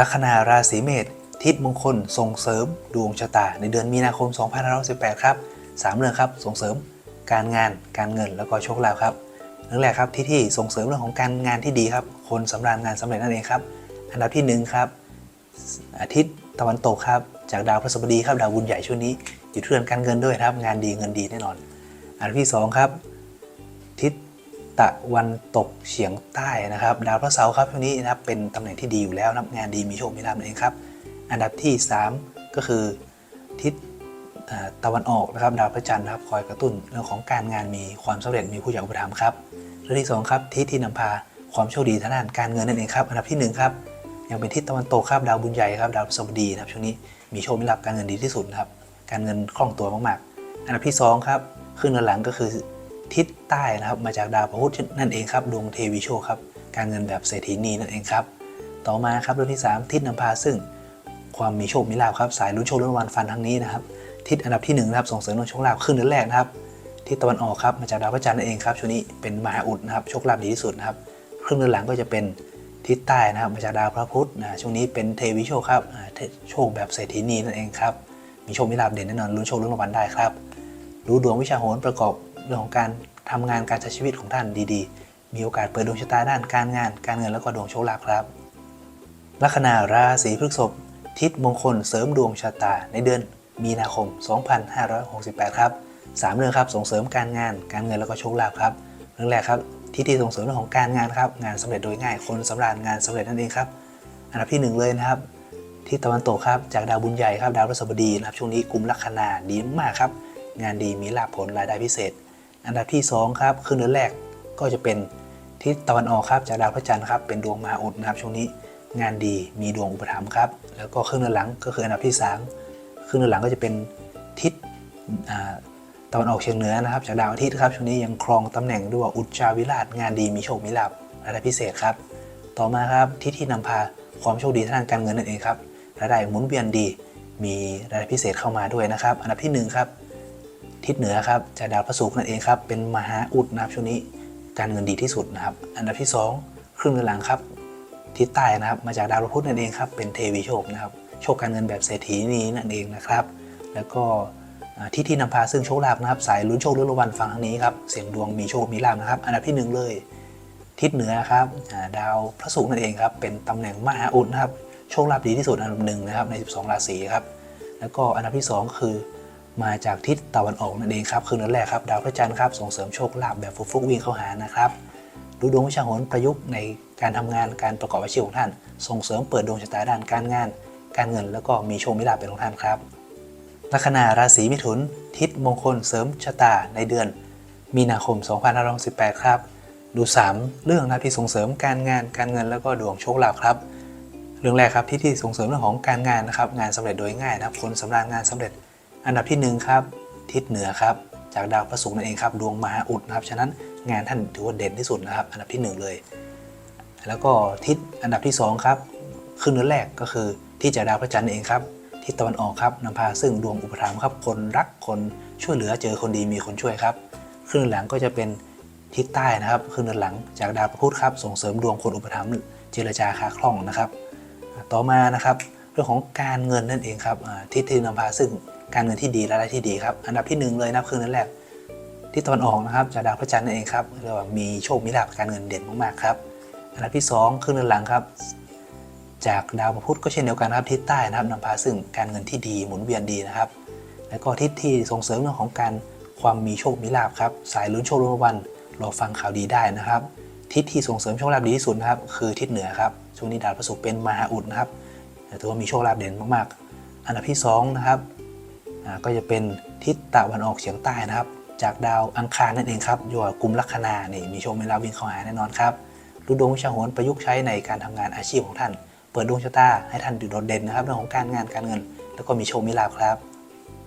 ลัคนาราศีเมษทิศมงคลส่งเสริมดวงชะตา ในเดือนมีนาคม 2518 ครับสามเรื่องครับส่งเสริมการงานการเงินแล้วก็โชคลาภครับเรื่องแรกครับที่ที่ส่งเสริมเรื่องของการงานที่ดีครับ คนสำราญงานสำเร็จนั่นเองครับ อันดับที่หนึ่งครับ อาทิตย์ตะวันตกครับ จากดาวพฤหัสบดีครับดาวบุญใหญ่ช่วงนี้ อยู่ทุเรือนการเงินด้วยครับ งานดีเงินดีแน่นอน อันดับที่สองครับ ตะวันตกเฉียงใต้นะครับ ดาวพระเสาร์ครับช่วงนี้นะครับเป็นตำแหน่งที่ดีอยู่แล้วนับงานดีมีโชคมีลาภนั่นเองครับ อันดับที่ 3 ก็คือทิศตะวันออกนะครับดาวพระจันทร์นะครับคอยกระตุ้นเรื่องของการงานมีความสำเร็จมีผู้ใหญ่อุปถัมภ์ครับเรื่องที่สองครับทิศที่นำพาความโชคดีทางด้านการเงินนั่นเองครับอันดับที่หนึ่งครับยังเป็นทิศตะวันตกครับดาวบุญใหญ่ครับดาวพฤหัสบดีนะครับช่วงนี้มีโชคมีลาภการเงินดีที่สุดนะครับการเงินคล่องตัวมากๆ อันดับที่สองครับขึ้นเงินหลังก็คือ ทิศใต้นะครับ มาจากดาวพระพุธนั่นเองครับดวงเทวีโชคครับการเงินแบบเศรษฐีนีนั่นเองครับ ต่อมาครับเรื่องที่ 3 ทิศนำพาซึ่งความมีโชคมีลาภครับสายลุ้นโชคลุ้นรางวัลฟันทั้งนี้นะครับทิศอันดับที่1นะครับส่งเสริมเรื่องโชคลาภขึ้นเดือนแรกนะครับทิศตะวันออกครับมาจากดาวพระจันทร์นั่นเองครับช่วงนี้เป็นมหาอุดนะครับโชคลาภดีที่สุดนะครับครึ่งเดือนหลังก็จะเป็นทิศใต้นะครับมาจากดาวพระพุธนะช่วงนี้เป็นเทวีโชคครับโชคแบบเศรษฐีนีนั่นเองครับมีโชคมีลาภเด่นแน่นอนลุ้นโชคลุ้นรางวัลได้ครับ รู้ดวงวิชาโหรประกอบเรื่องของการ ทำงานการใช้ชีวิตของท่านดีๆ มีโอกาสเปิดดวงชะตาด้านการงาน การเงินแล้วก็ดวงโชคลาภครับ ลัคนาราศีพฤษภทิศมงคลเสริมดวงชะตาในเดือนมีนาคม 2568 ครับสามเรื่องครับส่งเสริมการงาน การเงินแล้วก็โชคลาภครับ เรื่องแรกครับทิศที่ส่งเสริมเรื่องของการงานครับ งานสำเร็จโดยง่ายคนสำราญงานสำเร็จนั่นเองครับ อันดับที่หนึ่งเลยนะครับที่ตะวันตกครับจากดาวบุญใหญ่ครับดาวพฤหัสบดีนะครับช่วงนี้กลุ่มลัคนาดีมากครับงานดีมีลาภผลรายได้พิเศษ อันดับที่สองครับครึ่งเดือนแรกก็จะเป็นทิศตะวันออกครับจากดาวพระจันทร์ครับเป็นดวงมหาอุดนะครับช่วงนี้งานดีมีดวงอุปถัมภ์ครับแล้วก็ครึ่งเดือนหลังก็คืออันดับที่สามครึ่งเดือนหลังก็จะเป็นทิศตะวันออกเฉียงเหนือนะครับจากดาวอาทิตย์ครับช่วงนี้ยังครองตำแหน่งด้วยอุจจาวิราชงานดีมีโชคมีลาภรายได้พิเศษครับ ต่อมาครับทิศที่นำพาความโชคดีทางการเงินนั่นเองครับรายได้หมุนเวียนดี มีรายได้พิเศษเข้ามาด้วยนะครับ อันดับที่หนึ่งครับ ทิศเหนือครับจากดาวพระศุกร์นั่นเองครับเป็นมหาอุดนะครับช่วงนี้การเงินดีที่สุดนะครับ อันดับที่สองครึ่งเดือนหลังครับทิศใต้นะครับมาจากดาวพระพุธนั่นเองครับเป็นเทวีโชคนะครับโชคการเงินแบบเศรษฐีนี้นั่นเองนะครับ แล้วก็ทิศที่นำพาซึ่งโชคลาภนะครับ สายลุ้นโชคลุ้นรางวัลฟังทางนี้ครับเสียงดวงมีโชคมีลาภนะครับ อันดับที่หนึ่งเลย ทิศเหนือครับดาวพระศุกร์นั่นเองครับเป็นตำแหน่งมหาอุดนะครับโชคลาภดีที่สุดอันดับหนึ่งนะครับใน 12 ราศีครับแล้วก็อันดับที่สองคือ มาจากทิศตะวันออกนั่นเองครับคือนั่นแรกครับดาวพระจันทร์ครับส่งเสริมโชคลาภแบบฟุกๆวิ่งเข้าหานะครับดูดวงวิชาโหรประยุกต์ในการทำงานการประกอบอาชีพของท่าน ส่งเสริมเปิดดวงชะตาด้านการงาน การเงินแล้วก็มีโชคมีลาภเป็นของท่านครับลัคนาราศีมิถุน ทิศมงคลเสริมชะตาในเดือน มีนาคม 2518 ครับ ดู 3 เรื่องนะที่ส่งเสริมการงานการเงินแล้วก็ดวงโชคลาภครับ เรื่องแรกครับที่ที่ส่งเสริมเรื่องของการงานนะครับงานสำเร็จโดยง่ายนะครับคนสำราญงานสำเร็จ อันดับที่หนึ่งครับ ทิศเหนือครับ จากดาวพระศุกร์นั่นเองครับ ดวงมหาอุดนะครับ ฉะนั้นงานท่านถือว่าเด่นที่สุดนะครับ อันดับที่หนึ่งเลย แล้วก็ทิศอันดับที่สองครับครึ่งเดือแรกก็คือที่จากดาวพระจันทร์นั่นเองครับทิศตะวันออกครับนำพาซึ่งดวงอุปถัมภ์ครับ คนรักคนช่วยเหลือเจอคนดีมีคนช่วยครับครึ่งเดือนหลังก็จะเป็นทิศใต้นะครับครึ่งเดือนหลังจากดาวพระพุธครับ ส่งเสริมดวงคนอุปถัมภ์เจรจาค้าคล่องนะครับ ต่อมานะครับ เรื่องของการเงินนั่นเองครับทิศที่นำพาซึ่ง การเงินที่ดีและรายได้ที่ดีครับ อันดับที่หนึ่งเลยนะครับคือนั่นแรกที่ตะวันออกนะครับจากดาวพระจันทร์นั่นเองครับเรียกว่ามีโชคมีลาภการเงินเด่นมากๆครับ อันดับที่สองครึ่งเดือนหลังครับ จากดาวพระพุธก็เช่นเดียวกันครับทิศใต้นะครับนำพาซึ่งการเงินที่ดีหมุนเวียนดีนะครับ แล้วก็ทิศที่ส่งเสริมเรื่องของการความมีโชคมีลาภครับสายลุ้นโชคลุ้นวัลรอฟังข่าวดีได้นะครับ ทิศที่ส่งเสริมโชคลาภดีที่สุดนะครับคือทิศเหนือครับช่วงนี้ดาวพระศุกร์เป็นมหาอุดนะครับถือว่ามีโชคลาภเด่นมากๆ อันดับที่สองนะครับ ก็จะเป็นทิศตะวันออกเฉียงใต้นะครับ จากดาวอังคารนั่นเองครับอยู่กับกลุ่มลัคนานี่มีโชคมีลาบวิ่งเข้าหาแน่นอนครับดูดวงวิชาโหรประยุกต์ใช้ในการทำงานอาชีพของท่าน เปิดดวงชะตาให้ท่านโดดเด่นนะครับเรื่องของการงานการเงิน แล้วก็มีโชคมีลาบครับ